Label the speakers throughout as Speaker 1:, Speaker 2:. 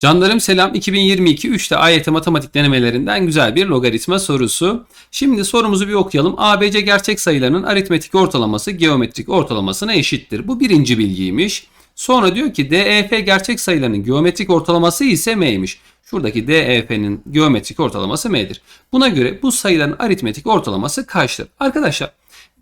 Speaker 1: Canlarım selam 2022 3'te AYT matematik denemelerinden güzel bir logaritma sorusu. Şimdi sorumuzu bir okuyalım. ABC gerçek sayılarının aritmetik ortalaması geometrik ortalamasına eşittir. Bu birinci bilgiymiş. Sonra diyor ki DEF gerçek sayılarının geometrik ortalaması ise M'ymiş. Şuradaki DEF'nin geometrik ortalaması M'dir. Buna göre bu sayıların aritmetik ortalaması kaçtır? Arkadaşlar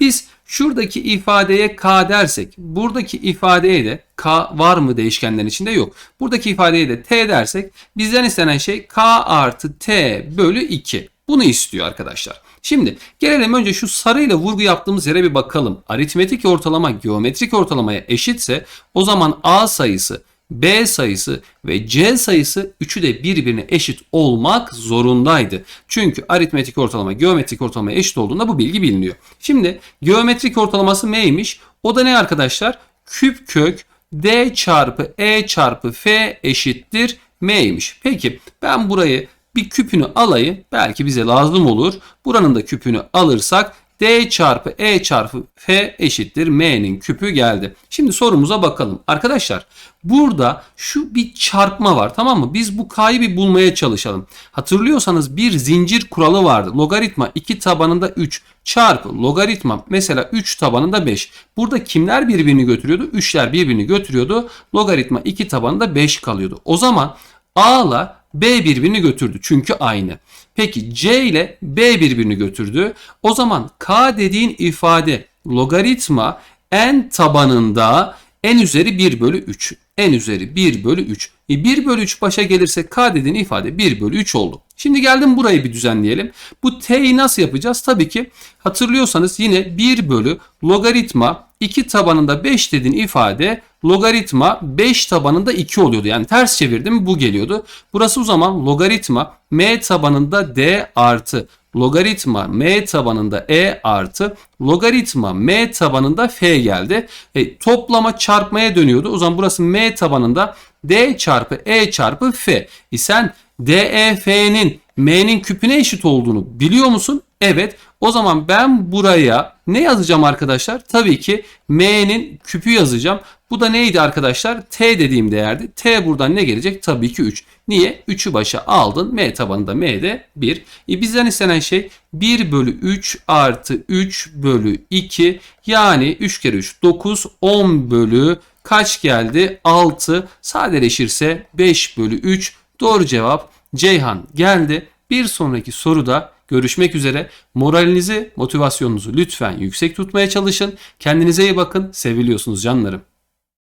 Speaker 1: biz şuradaki ifadeye k dersek buradaki ifadeye de k var mı değişkenlerin içinde yok. Buradaki ifadeye de t dersek bizden istenen şey k artı t bölü 2. Bunu istiyor arkadaşlar. Şimdi gelelim önce şu sarıyla vurgu yaptığımız yere bir bakalım. Aritmetik ortalama geometrik ortalamaya eşitse o zaman a sayısı B sayısı ve C sayısı üçü de birbirine eşit olmak zorundaydı. Çünkü aritmetik ortalama geometrik ortalamaya eşit olduğunda bu bilgi biliniyor. Şimdi geometrik ortalaması M'ymiş. O da ne arkadaşlar? Küp kök D çarpı E çarpı F eşittir M'ymiş. Peki ben burayı bir küpünü alayım. Belki bize lazım olur. Buranın da küpünü alırsak D çarpı E çarpı F eşittir M'nin küpü geldi. Şimdi sorumuza bakalım. Arkadaşlar burada şu bir çarpma var tamam mı? Biz bu K'yı bir bulmaya çalışalım. Hatırlıyorsanız bir zincir kuralı vardı. Logaritma 2 tabanında 3 çarpı logaritma mesela 3 tabanında 5. Burada kimler birbirini götürüyordu? 3'ler birbirini götürüyordu. Logaritma 2 tabanında 5 kalıyordu. O zaman A ile B birbirini götürdü çünkü aynı. Peki C ile B birbirini götürdü. O zaman K dediğin ifade logaritma n tabanında n üzeri 1 bölü 3. n üzeri 1 bölü 3. E 1 bölü 3 başa gelirse K dediğin ifade 1 bölü 3 oldu. Şimdi geldim burayı bir düzenleyelim. Bu T'yi nasıl yapacağız? Tabii ki hatırlıyorsanız yine 1 bölü logaritma 2 tabanında 5 dediğin ifade logaritma 5 tabanında 2 oluyordu. Yani ters çevirdim bu geliyordu. Burası o zaman logaritma m tabanında d artı logaritma m tabanında e artı logaritma m tabanında f geldi. E, toplama çarpmaya dönüyordu. O zaman burası m tabanında d çarpı e çarpı f. E sen DEF'nin m'nin küpüne eşit olduğunu biliyor musun? Evet. O zaman ben buraya ne yazacağım arkadaşlar? Tabii ki m'nin küpü yazacağım. Bu da neydi arkadaşlar? T dediğim değerdi. T buradan ne gelecek? Tabii ki 3. Niye? 3'ü başa aldın. M tabanında M de 1. E bizden istenen şey 1 bölü 3 artı 3 bölü 2. Yani 3 kere 3 9 10 bölü kaç geldi? 6. Sadeleşirse 5 bölü 3. Doğru cevap Ceyhan geldi. Bir sonraki soruda görüşmek üzere. Moralinizi, motivasyonunuzu lütfen yüksek tutmaya çalışın. Kendinize iyi bakın. Seviliyorsunuz canlarım.